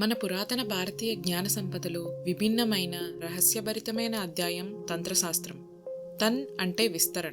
మన పురాతన భారతీయ జ్ఞాన సంపదలో విభిన్నమైన రహస్యభరితమైన అధ్యాయం తంత్రశాస్త్రం. తన్ అంటే విస్తరణ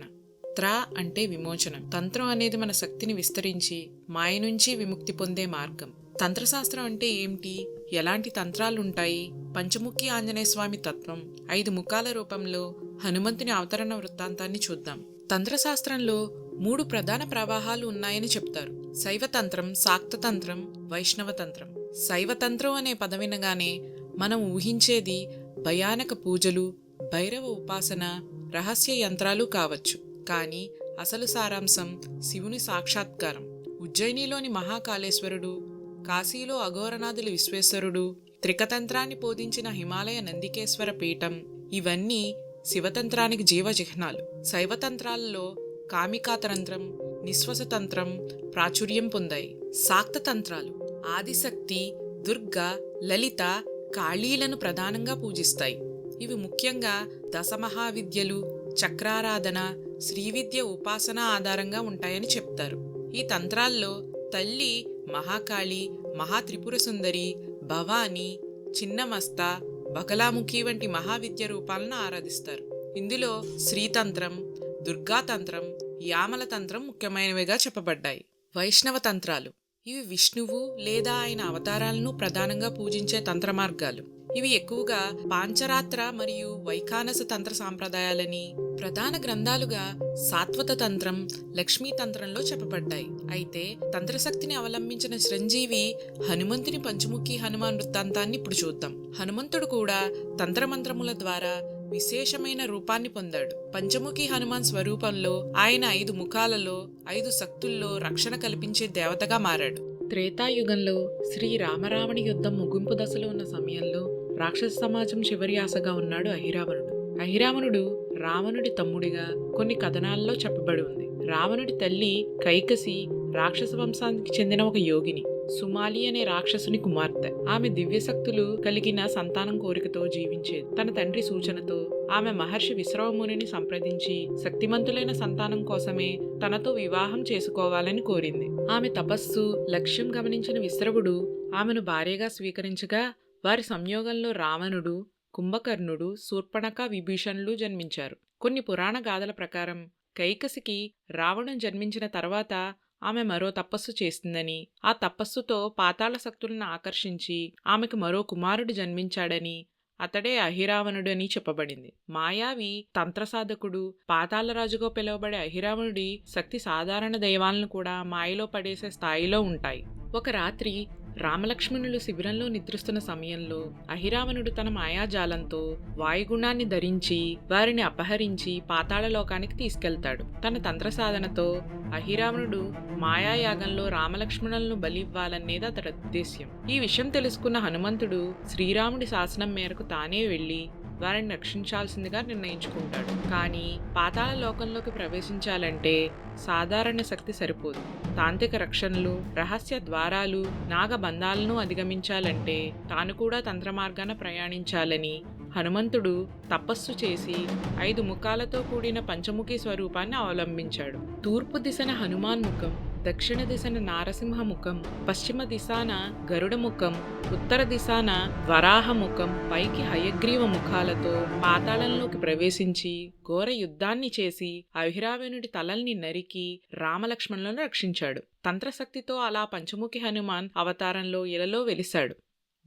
త్రా అంటే విమోచనం. తంత్రం అనేది మన శక్తిని విస్తరించి మాయ నుంచి విముక్తి పొందే మార్గం. తంత్రశాస్త్రం అంటే ఏమిటి? ఎలాంటి తంత్రాలుంటాయి? పంచముఖి ఆంజనేయ స్వామి తత్వం ఐదు ముఖాల రూపంలో హనుమంతుని అవతరణ వృత్తాంతాన్ని చూద్దాం. తంత్రశాస్త్రంలో మూడు ప్రధాన ప్రవాహాలు ఉన్నాయని చెప్తారు. శైవతంత్రం శాక్తతంత్రం వైష్ణవతంత్రం. శైవతంత్రం అనే పదవినగానే మనం ఊహించేది భయానక పూజలు భైరవ ఉపాసన రహస్య యంత్రాలు కావచ్చు. కానీ అసలు సారాంశం శివుని సాక్షాత్కారం. ఉజ్జయినిలోని మహాకాళేశ్వరుడు కాశీలో అఘోరనాథుల విశ్వేశ్వరుడు త్రికతంత్రాన్ని బోధించిన హిమాలయ నందికేశ్వర పీఠం ఇవన్నీ శివతంత్రానికి జీవచిహ్నాలు. శైవతంత్రాలలో కామికాతంత్రం నిశ్వసతంత్రం ప్రాచుర్యం పొందాయి. శాక్తతంత్రాలు ఆదిశక్తి దుర్గ లలిత కాళీలను ప్రధానంగా పూజిస్తాయి. ఇవి ముఖ్యంగా దశమహావిద్యలు చక్రారాధన శ్రీవిద్య ఉపాసన ఆధారంగా ఉంటాయని చెప్తారు. ఈ తంత్రాల్లో తల్లి మహాకాళి మహాత్రిపుర సుందరి భవాని చిన్నమస్త బకలాముఖి వంటి మహావిద్య రూపాలను ఆరాధిస్తారు. ఇందులో శ్రీతంత్రం దుర్గాతంత్రం యామల తంత్రం ముఖ్యమైనవిగా చెప్పబడ్డాయి. వైష్ణవ తంత్రాలు. ఇవి విష్ణువు లేదా ఆయన అవతారాలను ప్రధానంగా పూజించే తంత్ర మార్గాలు ఇవి ఎక్కువగా పాంచరాత్ర మరియు వైఖానస తంత్ర సాంప్రదాయాలని ప్రధాన గ్రంథాలుగా సాత్వత తంత్రం లక్ష్మీ తంత్రంలో చెప్పబడ్డాయి. అయితే తంత్రశక్తిని అవలంబించిన చిరంజీవి హనుమంతుని పంచముఖి హనుమాన్ వృత్తాంతాన్ని ఇప్పుడు చూద్దాం. హనుమంతుడు కూడా తంత్రమంత్రముల ద్వారా విశేషమైన రూపాన్ని పొందాడు. పంచముఖి హనుమాన్ స్వరూపంలో ఆయన ఐదు ముఖాలలో ఐదు శక్తుల్లో రక్షణ కల్పించే దేవతగా మారాడు. త్రేతాయుగంలో శ్రీ రామరావణి యుద్ధం ముగింపు దశలో ఉన్న సమయంలో రాక్షస సమాజం చివరి ఆశగా ఉన్నాడు అహిరావణుడు. అహిరావణుడు రావణుడి తమ్ముడిగా కొన్ని కథనాల్లో చెప్పబడి ఉంది. రావణుడి తల్లి కైకసి రాక్షస వంశానికి చెందిన ఒక యోగిని. సుమాలి అనే రాక్షసుని కుమార్తె. ఆమె దివ్యశక్తులు కలిగిన సంతానం కోరికతో జీవించేది తన తండ్రి సూచనతో ఆమె మహర్షి విశ్రవమునిని సంప్రదించి శక్తిమంతులైన సంతానం కోసమే తనతో వివాహం చేసుకోవాలని కోరింది. ఆమె తపస్సు లక్ష్యం గమనించిన విశ్రవుడు ఆమెను భార్యగా స్వీకరించగా వారి సంయోగంలో రావణుడు కుంభకర్ణుడు శూర్పణక విభీషణులు జన్మించారు. కొన్ని పురాణ గాథల ప్రకారం కైకసికి రావణం జన్మించిన తర్వాత ఆమె మరో తపస్సు చేసిందని ఆ తపస్సుతో పాతాళ శక్తులను ఆకర్షించి ఆమెకు మరో కుమారుడు జన్మించాడని అతడే అహిరావణుడు అని చెప్పబడింది. మాయావి తంత్రసాధకుడు పాతాళరాజుగా పిలువబడే అహిరావణుడి శక్తి సాధారణ దైవాలను కూడా మాయలో పడేసే స్థాయిలో ఉంటాయి. ఒక రాత్రి రామలక్ష్మణులు శిబిరంలో నిద్రిస్తున్న సమయంలో అహిరావణుడు తన మాయాజాలంతో వాయుగుణాన్ని ధరించి వారిని అపహరించి పాతాళలోకానికి తీసుకెళ్తాడు. తన తంత్ర సాధనతో అహిరావణుడు మాయాయాగంలో రామలక్ష్మణులను బలి ఇవ్వాలనేది అతడి ఉద్దేశ్యం. ఈ విషయం తెలుసుకున్న హనుమంతుడు శ్రీరాముడి శాసనం మేరకు తానే వెళ్ళి వారిని రక్షించాల్సిందిగా నిర్ణయించుకుంటాడు. కానీ పాతాళ లోకంలోకి ప్రవేశించాలంటే సాధారణ శక్తి సరిపోదు. తాంత్రిక రక్షణలు రహస్య ద్వారాలు నాగబంధాలను అధిగమించాలంటే తాను కూడా తంత్రమార్గాన ప్రయాణించాలని హనుమంతుడు తపస్సు చేసి ఐదు ముఖాలతో కూడిన పంచముఖి స్వరూపాన్ని అవలంబించాడు. తూర్పు దిశన హనుమాన్ ముఖం దక్షిణ దిశన నారసింహ ముఖం పశ్చిమ దిశాన గరుడ ముఖం ఉత్తర దిశాన వరాహ ముఖం పైకి హయగ్రీవ ముఖాలతో పాతాళంలోకి ప్రవేశించి ఘోర యుద్ధాన్ని చేసి అహిరావణుడి తలల్ని నరికి రామలక్ష్మణులను రక్షించాడు. తంత్రశక్తితో అలా పంచముఖి హనుమాన్ అవతారంలో ఇలలో వెలిశాడు.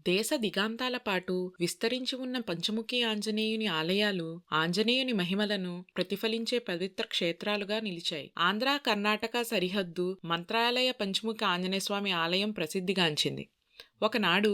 దేశ దిగాంతాల పాటు విస్తరించి ఉన్న పంచముఖి ఆంజనేయుని ఆలయాలు ఆంజనేయుని మహిమలను ప్రతిఫలించే పవిత్ర క్షేత్రాలుగా నిలిచాయి. ఆంధ్ర కర్ణాటక సరిహద్దు మంత్రాలయ పంచముఖి ఆంజనేయస్వామి ఆలయం ప్రసిద్ధిగాంచింది. ఒకనాడు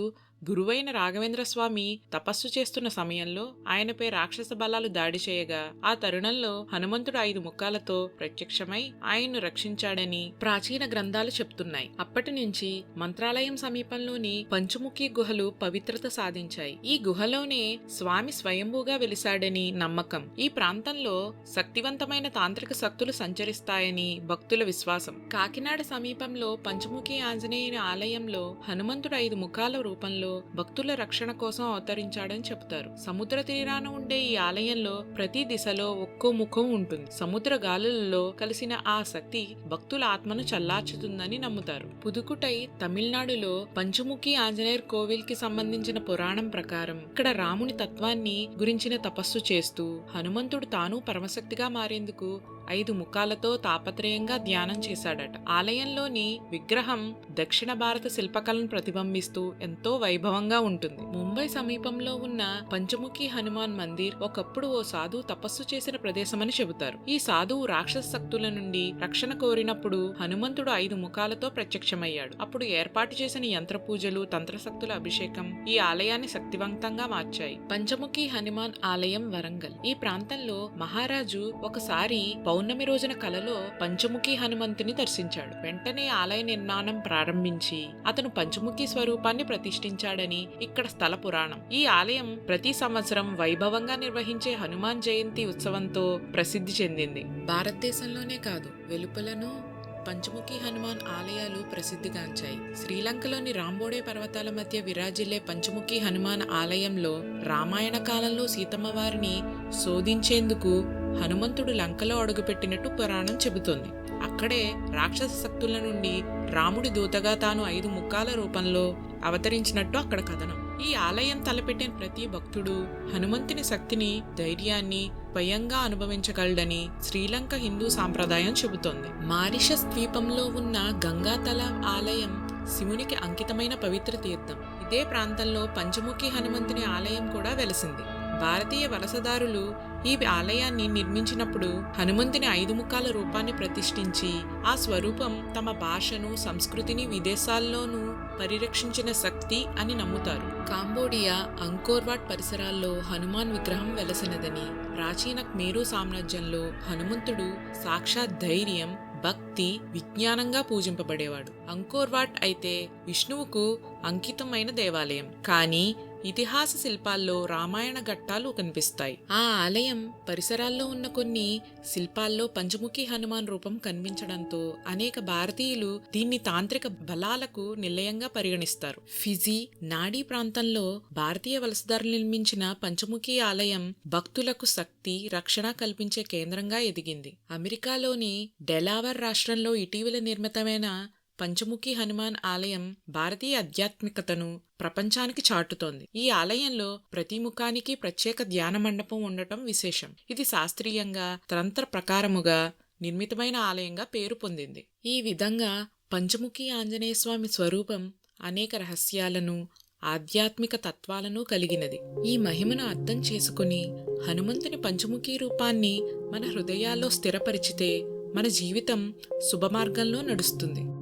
గురువైన రాఘవేంద్ర స్వామి తపస్సు చేస్తున్న సమయంలో ఆయనపై రాక్షస బలాలు దాడి చేయగా ఆ తరుణంలో హనుమంతుడు ఐదు ముఖాలతో ప్రత్యక్షమై ఆయన్ను రక్షించాడని ప్రాచీన గ్రంథాలు చెప్తున్నాయి. అప్పటి నుంచి మంత్రాలయం సమీపంలోని పంచముఖి గుహలు పవిత్రత సాధించాయి. ఈ గుహలోనే స్వామి స్వయంభూగా వెలిశాడని నమ్మకం. ఈ ప్రాంతంలో శక్తివంతమైన తాంత్రిక శక్తులు సంచరిస్తాయని భక్తుల విశ్వాసం. కాకినాడ సమీపంలో పంచముఖి ఆంజనేయుని ఆలయంలో హనుమంతుడు ఐదు ముఖాల రూపంలో ఆలయంలో భక్తుల రక్షణ కోసం అవతరించాడని చెబుతారు సముద్ర తీరాన ఉండే ఈ ఆలయంలో ప్రతి దిశలో ఒక్కో ముఖం ఉంటుంది. సముద్ర గాలులలో కలిసిన ఆ శక్తి భక్తుల ఆత్మను చల్లార్చుతుందని నమ్ముతారు. పుదుకుటై తమిళనాడులో పంచముఖి ఆంజనేయర్ కోవిల్కి సంబంధించిన పురాణం ప్రకారం ఇక్కడ రాముని తత్వాన్ని గురించిన తపస్సు చేస్తూ హనుమంతుడు తాను పరమశక్తిగా మారేందుకు ఐదు ముఖాలతో తాపత్రయంగా ధ్యానం చేశాడట. ఆలయంలోని విగ్రహం దక్షిణ భారత శిల్పకళను ప్రతిబింబిస్తూ ఎంతో వైభవంగా ఉంటుంది. ముంబై సమీపంలో ఉన్న పంచముఖి హనుమాన్ మందిర్ ఒకప్పుడు ఓ సాధువు తపస్సు చేసిన ప్రదేశమని చెబుతారు. ఈ సాధువు రాక్షస శక్తుల నుండి రక్షణ కోరినప్పుడు హనుమంతుడు ఐదు ముఖాలతో ప్రత్యక్షమయ్యాడు. అప్పుడు ఏర్పాటు చేసిన యంత్ర పూజలు తంత్రశక్తుల అభిషేకం ఈ ఆలయాన్ని శక్తివంతంగా మార్చాయి. పంచముఖి హనుమాన్ ఆలయం వరంగల్. ఈ ప్రాంతంలో మహారాజు ఒకసారి పౌర్ణమి రోజున కలలో పంచముఖి హనుమంతుని దర్శించాడు. వెంటనే ఆలయ నిర్మాణం ప్రారంభించి అతను పంచముఖి స్వరూపాన్ని ప్రతిష్ఠించాడని ఇక్కడ స్థల పురాణం. ఈ ఆలయం ప్రతి సంవత్సరం వైభవంగా నిర్వహించే హనుమాన్ జయంతి ఉత్సవంతో ప్రసిద్ధి చెందింది. భారతదేశంలోనే కాదు వెలుపలను పంచముఖి హనుమాన్ ఆలయాలు ప్రసిద్ధిగాంచాయి. శ్రీలంకలోని రాంబోడే పర్వతాల మధ్య విరాజిల్లే పంచముఖి హనుమాన్ ఆలయంలో రామాయణ కాలంలో సీతమ్మ వారిని శోధించేందుకు హనుమంతుడు లంకలో అడుగుపెట్టినట్టు పురాణం చెబుతోంది. అక్కడే రాక్షస శక్తుల నుండి రాముడి దూతగా తాను ఐదు ముఖాల రూపంలో అవతరించినట్టు అక్కడ కథనం. ఈ ఆలయం తలపెట్టిన ప్రతి భక్తుడు హనుమంతుని శక్తిని ధైర్యాన్ని స్వయంగా అనుభవించగలడని శ్రీలంక హిందూ సాంప్రదాయం చెబుతోంది. మారిషస్ ద్వీపంలో ఉన్న గంగాతల ఆలయం శివునికి అంకితమైన పవిత్ర తీర్థం. ఇదే ప్రాంతంలో పంచముఖి హనుమంతుని ఆలయం కూడా వెలిసింది. భారతీయ వలసదారులు ఈ ఆలయాన్ని నిర్మించినప్పుడు హనుమంతుని ఐదు ముఖాల రూపాన్ని ప్రతిష్ఠించి ఆ స్వరూపం తమ భాషను సంస్కృతిని విదేశాల్లోనూ పరిరక్షించిన శక్తి అని నమ్ముతారు. కాంబోడియా అంకోర్వాట్ పరిసరాల్లో హనుమాన్ విగ్రహం వెలసినదని ప్రాచీన మేరు సామ్రాజ్యంలో హనుమంతుడు సాక్షాత్ ధైర్యం భక్తి విజ్ఞానంగా పూజింపబడేవాడు. అంకోర్వాట్ అయితే విష్ణువుకు అంకితమైన దేవాలయం. కానీ ఇతిహాస శిల్పాల్లో రామాయణ ఘట్టాలు కనిపిస్తాయి. ఆ ఆలయం పరిసరాల్లో ఉన్న కొన్ని శిల్పాల్లో పంచముఖి హనుమాన్ రూపం కనిపించడంతో అనేక భారతీయులు దీన్ని తాంత్రిక బలాలకు నిలయంగా పరిగణిస్తారు. ఫిజీ నాడీ ప్రాంతంలో భారతీయ వలసదారులు నిర్మించిన పంచముఖి ఆలయం భక్తులకు శక్తి రక్షణ కల్పించే కేంద్రంగా ఎదిగింది. అమెరికాలోని డెలావర్ రాష్ట్రంలో ఇటీవల నిర్మితమైన పంచముఖి హనుమాన్ ఆలయం భారతీయ ఆధ్యాత్మికతను ప్రపంచానికి చాటుతోంది. ఈ ఆలయంలో ప్రతి ముఖానికి ప్రత్యేక ధ్యాన మండపం ఉండటం విశేషం. ఇది శాస్త్రీయంగా తంత్ర ప్రకారముగా నిర్మితమైన ఆలయంగా పేరు పొందింది. ఈ విధంగా పంచముఖి ఆంజనేయ స్వామి స్వరూపం అనేక రహస్యాలను ఆధ్యాత్మిక తత్వాలను కలిగినది. ఈ మహిమను అర్థం చేసుకుని హనుమంతుని పంచముఖి రూపాన్ని మన హృదయాల్లో స్థిరపరిచితే మన జీవితం శుభమార్గంలో నడుస్తుంది.